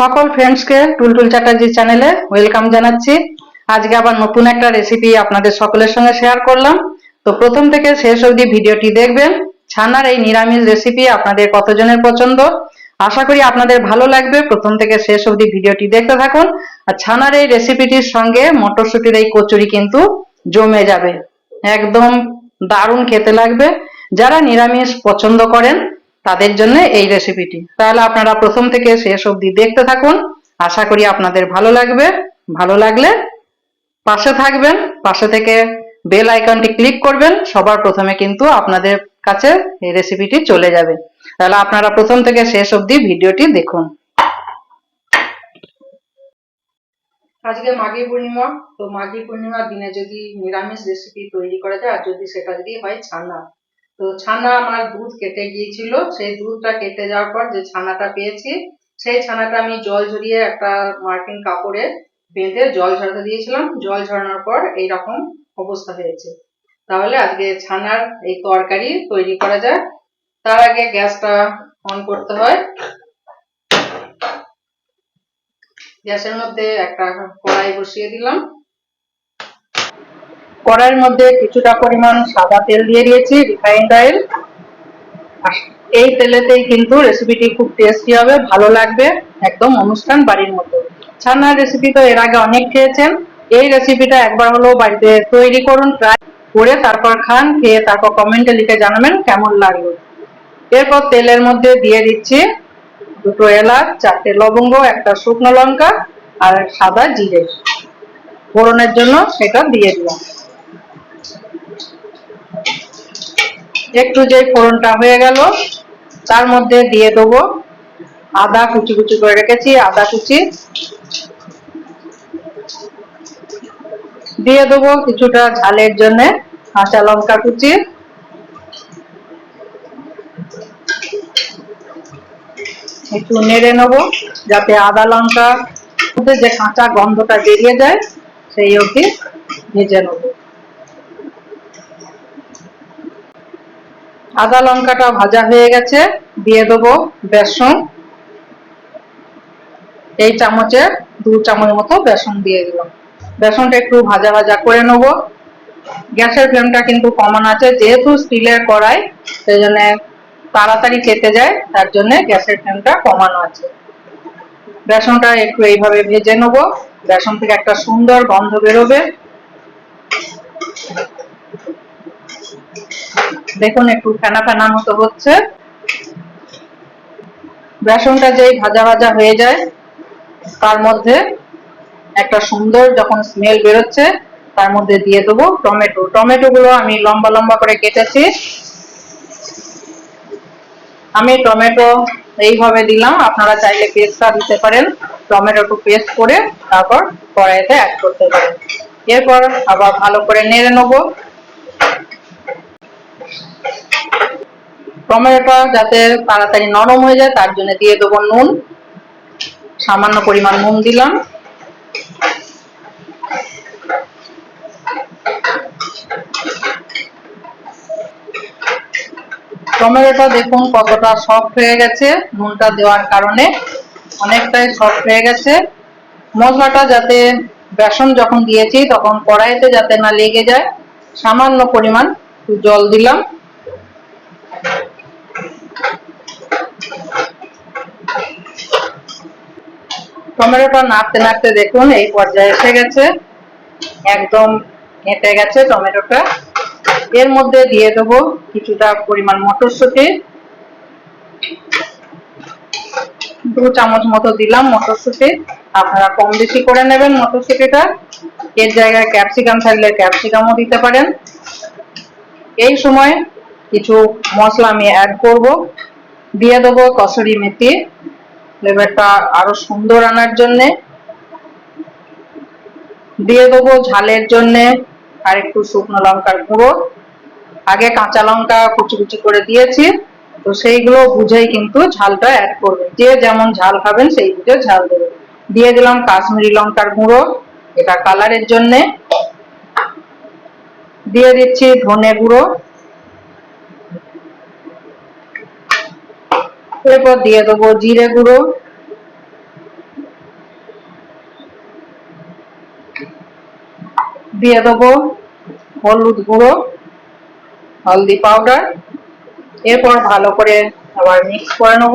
সকল ফ্রেন্ডসকে টুলটুল চ্যাটার্জি চ্যানেলে ওয়েলকাম জানাচ্ছি। আজকে আবার নতুন একটা রেসিপি আপনাদের সকলের সঙ্গে শেয়ার করলাম। তো প্রথম থেকে শেষ অবধি ভিডিওটি দেখবেন। ছানার এই নিরামিষ রেসিপি আপনাদের কতজনের পছন্দ? আশা করি আপনাদের ভালো লাগবে। প্রথম থেকে শেষ অবধি ভিডিওটি দেখতে থাকুন। আর ছানার এই রেসিপিটির সঙ্গে মটরশুটির এই কচুরি কিন্তু জমে যাবে। একদম দারুণ খেতে লাগবে। যারা নিরামিষ পছন্দ করেন তাদের জন্য এই রেসিপিটি তাহলে আপনারা প্রথম থেকে শেষ অবধি দেখতে থাকুন। আশা করি আপনাদের ভালো লাগবে। ভালো লাগলে পাশে থাকবেন, পাশে থেকে বেল আইকনটি ক্লিক করবেন। সবার প্রথমে কিন্তু আপনাদের কাছে এই রেসিপিটি চলে যাবে। তাহলে আপনারা প্রথম থেকে শেষ অবধি ভিডিওটি দেখুন। আজকে মাঘী পূর্ণিমা। তো মাঘী পূর্ণিমার দিনে যদি নিরামিষ রেসিপি তৈরি করা যায়, আর যদি সেটা যদি হয় ছানা তো ছানা আমার দুধ কেটে গিয়েছিল, সেই দুধটা কেটে যাওয়ার পর যে ছানাটা পেয়েছি, সেই ছানাটা আমি জল ঝরিয়ে একটা মার্কিন কাপড়ে বেঁধে জল ঝরাতে দিয়েছিলাম। জল ঝরানোর পর এইরকম অবস্থা হয়েছে। তাহলে আজকে ছানার এই তরকারি তৈরি করা যায় তার আগে গ্যাসটা অন করতে হয়। গ্যাসের মধ্যে একটা কড়াই বসিয়ে দিলাম। কড়াইয়ের মধ্যে কিছুটা পরিমাণ সাদা তেল দিয়ে দিয়েছি রিফাইন্ড অয়েল এই তেলেতেই কিন্তু রেসিপিটি খুব টেস্টি হবে, ভালো লাগবে, একদম অনুষ্ঠান বাড়ির মতো। ছানার রেসিপি তো এর আগে অনেক খেয়েছেন, এই রেসিপিটা একবার হলেও বাড়িতে তৈরি করুন ট্রাই করে তারপর খান, খেয়ে তারপর কমেন্টে লিখে জানাবেন কেমন লাগল। এরপর তেলের মধ্যে দিয়ে দিচ্ছি দুটো এলাচ, চারটে লবঙ্গ, একটা শুকনো লঙ্কা আর সাদা জিরে। ফোড়নের জন্য সেটা দিয়ে দিলাম। একটু যে ফোড়নটা হয়ে গেল। তার মধ্যে দিয়ে দেবো আদা কুচি কুচি করে রেখেছি, আদা কুচি। দিয়ে দেবো কিছুটা ঝালের জন্য কাঁচা লঙ্কা কুচি। একটু নেড়ে নেব যাতে আদা লঙ্কা যে কাঁচা গন্ধটা বেরিয়ে যায়, সেই অবধি ভেজে নেব। আদা লঙ্কাটা ভাজা হয়ে গেছে, দিয়ে দেবো বেসন। এই চামচে দু চামচ মতো বেসন দিয়ে দিলাম। বেসনটা একটু ভাজা ভাজা করে নেব। গ্যাসের ফ্লেমটা কিন্তু কমানো আছে, যেহেতু স্টিলের কড়াই, সেই জন্য তাড়াতাড়ি কেটে যায়, তার জন্য গ্যাসের ফ্লেমটা কমানো আছে। বেসনটা একটু এইভাবে ভেজে নেব। বেসন থেকে একটা সুন্দর গন্ধ বেরোবে। দেখুন, একটু ফেনা ফেনা মতো হচ্ছে। বেসনটা যেই ভাজা ভাজা হয়ে যায়, তার মধ্যে একটা সুন্দর যখন স্মেল বেরোচ্ছে, তার মধ্যে দিয়ে দেবো টমেটো। টমেটো গুলো আমি লম্বা লম্বা করে কেটেছি। আমি টমেটো এইভাবে দিলাম, আপনারা চাইলে পেস্টটা দিতে পারেন। টমেটো পেস্ট করে তারপর কড়াইতে অ্যাড করতে পারেন। এরপর আবার ভালো করে নেড়ে নেব। টমেটোটা যাতে তাড়াতাড়ি নরম হয়ে যায়, তার জন্য দিয়ে দেবো নুন। সামান্য পরিমাণ নুন দিলাম। টমেটোটা দেখুন কতটা সফট হয়ে গেছে, নুনটা দেওয়ার কারণে অনেকটাই সফট হয়ে গেছে। মশলাটা যাতে বেসন যখন দিয়েছি, তখন কড়াইতে যাতে না লেগে যায়, সামান্য পরিমাণ জল দিলাম। টমেটোটা নাড়তে নাড়তে দেখুন, এই পর্যায়ে এসে গেছে। একদম ঘেঁটে গেছে টমেটোটা। এর মধ্যে দিয়ে দেবো কিছুটা পরিমাণ মটরশুঁটি। দু চামচ মতো দিলাম মটরশুঁটি। আপনারা কম বেশি করে নেবেন মটরশুঁটিটা। এর জায়গায় ক্যাপসিকাম থাকলে ক্যাপসিকামও দিতে পারেন। এই সময় কিছু মশলা আমি অ্যাড করব। দিয়ে দেবো কসুরি মেথি। ফ্লেভারটা আরও সুন্দর আনার জন্যে। দিয়ে দেবো ঝালের জন্যে আর একটু শুকনো লঙ্কার গুঁড়ো। আগে কাঁচা লঙ্কা কুচি কুচি করে দিয়েছি। তো সেইগুলো বুঝেই কিন্তু ঝালটা অ্যাড করবে। যে যেমন ঝাল খাবেন সেই বুঝে ঝাল দেবে। দিয়ে দিলাম কাশ্মীরি লঙ্কার গুঁড়ো। এটা কালারের জন্যে। দিয়ে দিচ্ছি ধনে গুঁড়ো। এরপর দিয়ে দেবো জিরে গুঁড়ো। দিয়ে দেবো হলুদ গুঁড়ো, হলদি পাউডার এরপর ভালো করে আবার মিক্স করে নেব।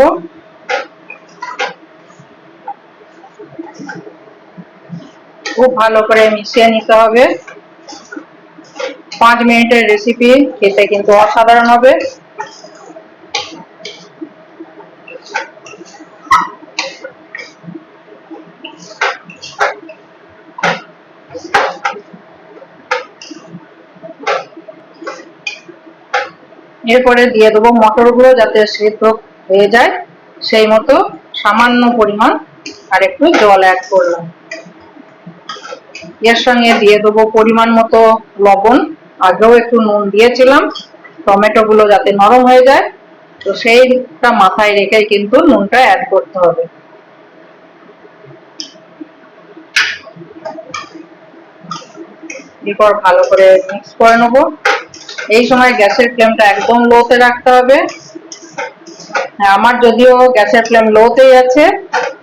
খুব ভালো করে মিশিয়ে নিতে হবে। পাঁচ মিনিটের রেসিপি খেতে কিন্তু অসাধারণ হবে। এরপরে দিয়ে দেবো মটর মটরগুলো যাতে সেদ্ধ হয়ে যায়, সেই মতো সামান্য পরিমাণ আর একটু জল অ্যাড করলাম। এর সঙ্গে দিয়ে দেবো পরিমাণ মতো লবণ। আগেও একটু নুন দিয়েছিলাম। টমেটো গুলো যাতে নরম হয়ে যায় তো সেইটা মাথায় রেখে কিন্তু নুনটা অ্যাড করতে হবে। এরপর ভালো করে মিক্স করে নেব। এই সময় গ্যাসের ফ্লেমটা একদম লোতে রাখতে হবে। হ্যাঁ, আমার যদিও গ্যাসের ফ্লেম লোতেই আছে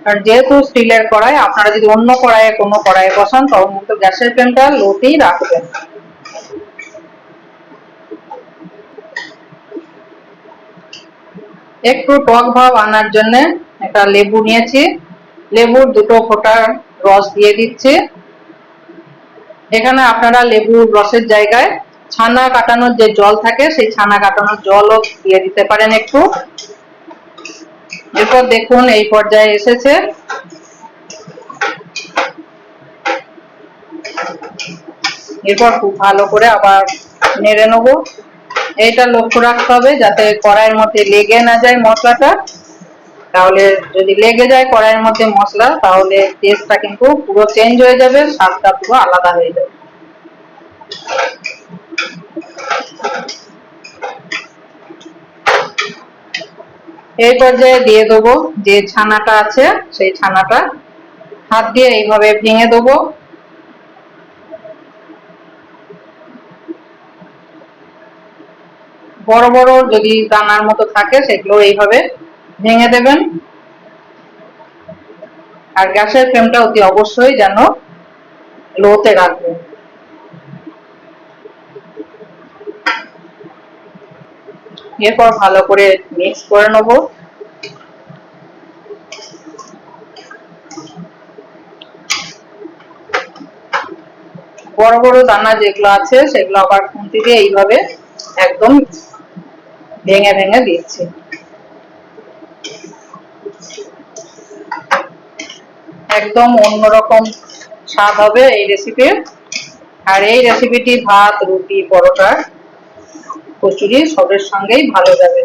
আর যেহেতু স্টিলের কড়াই আপনারা যদি অন্য কড়াইয়ে কোনো কড়াইয়ে বসান তখন কিন্তু গ্যাসের ফ্লেমটা লোতেই রাখবেন। একটু টক ভাব আনার জন্য একটা লেবু নিয়েছি। লেবুর দুটো ফোঁটার রস দিয়ে দিচ্ছি। এখানে আপনারা লেবুর রসের জায়গায় ছানা কাটানোর যে জল থাকে, সেই ছানা কাটানোর জলও দিয়ে দিতে পারেন একটু। এরপর দেখুন, এই পর্যায়ে এসেছে। এরপর খুব ভালো করে আবার নেড়ে নেব। এইটা লক্ষ্য রাখতে হবে যাতে কড়াইয়ের মধ্যে লেগে না যায় মশলাটা। তাহলে যদি লেগে যায় কড়াইয়ের মধ্যে মশলা, তাহলে টেস্টটা কিন্তু পুরো চেঞ্জ হয়ে যাবে, স্বাদটা পুরো আলাদা হয়ে যাবে। এই পর্যায়ে দিয়ে দেবো যে ছানাটা আছে, সেই ছানাটা হাত দিয়ে এইভাবে ভেঙে দেবো। বড় বড় যদি দানার মতো থাকে, সেগুলো এইভাবে ভেঙে দেবেন। আর গ্যাসের ফ্লেমটা অতি অবশ্যই যেন লোতে রাখবেন এরপর ভালো করে মিক্স করে নেব। বড় বড় দানা যেগুলো আছে, সেগুলো আবার খুন্তি দিয়ে এইভাবে একদম ভেঙে ভেঙে দিচ্ছি একদম অন্যরকম স্বাদ হবে এই রেসিপির আর এই রেসিপিটি ভাত, রুটি, পরোটা, কচুরি সবের সঙ্গেই ভালো যাবে।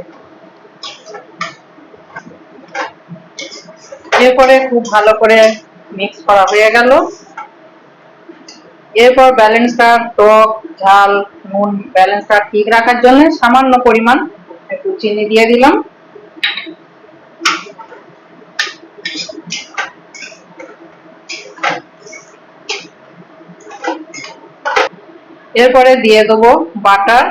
এরপরে খুব ভালো করে মিক্স করা হয়ে গেল। এরপর ব্যালেন্সটা টক, ঝাল, নুন ব্যালেন্সটা ঠিক রাখার জন্য সামান্য পরিমাণ একটু চিনি দিয়ে দিলাম। এরপরে দিয়ে দেবো বাটার।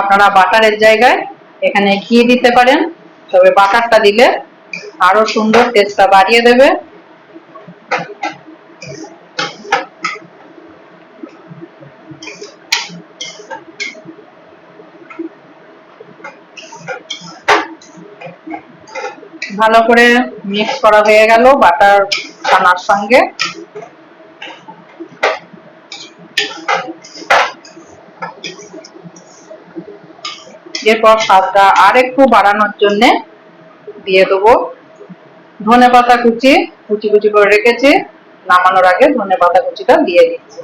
আপনারা বাটারের জায়গায় এখানে ঘি দিতে পারেন। তবে বাটারটা দিলে আরও সুন্দর টেস্টটা বাড়িয়ে দেবে। ভালো করে মিক্স করা হয়ে গেল বাটার ছানার সঙ্গে। এরপর স্বাদটা আর একটু বাড়ানোর জন্য দিয়ে দেবো। ধনে পাতা কুচি কুচি কুচি করে রেখেছি। নামানোর আগে ধনে পাতা কুচিটা দিয়ে দিচ্ছি।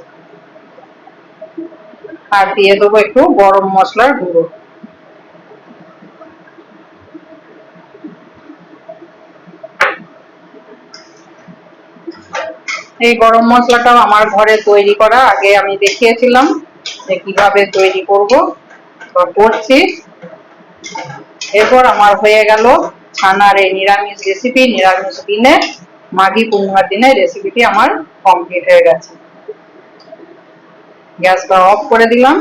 আর দিয়ে দেবো একটু গরম মশলার গুঁড়ো। এই গরম মশলাটাও আমার ঘরে তৈরি করা, আগে আমি দেখিয়েছিলাম যে কীভাবে তৈরি করব করছি। এরপর আমার হয়ে গেল ছানার এই নিরামিষ রেসিপি নিরামিষ দিনে মাঘী পূর্ণিমার দিনে রেসিপিটি আমার কমপ্লিট হয়ে গেছে। গ্যাসটা অফ করে দিলাম।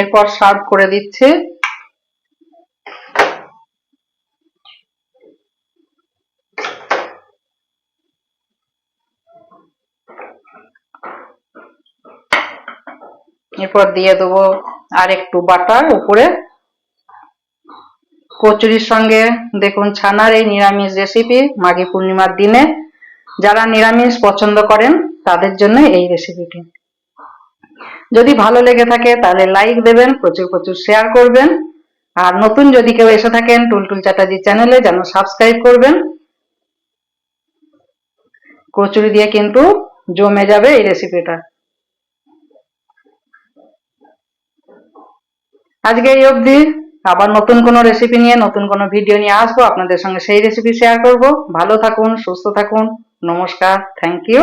এরপর সার্ভ করে দিচ্ছে। এরপর দিয়ে দেবো আর একটু বাটার উপরে। কচুরির সঙ্গে দেখুন ছানার এই নিরামিষ রেসিপি মাঘী পূর্ণিমার দিনে। যারা নিরামিষ পছন্দ করেন, তাদের জন্য এই রেসিপিটি যদি ভালো লেগে থাকে, তাহলে লাইক দেবেন, প্রচুর প্রচুর শেয়ার করবেন। আর নতুন যদি কেউ এসে থাকেন, টুলটুল চ্যাটার্জি চ্যানেলে, যেন সাবস্ক্রাইব করবেন। কচুরি দিয়ে কিন্তু জমে যাবে এই রেসিপিটা আজকে এই অবধি আবার নতুন কোনো রেসিপি নিয়ে, নতুন কোনো ভিডিও নিয়ে আসব। আপনাদের সঙ্গে সেই রেসিপি শেয়ার করব। ভালো থাকুন, সুস্থ থাকুন। নমস্কার। Thank you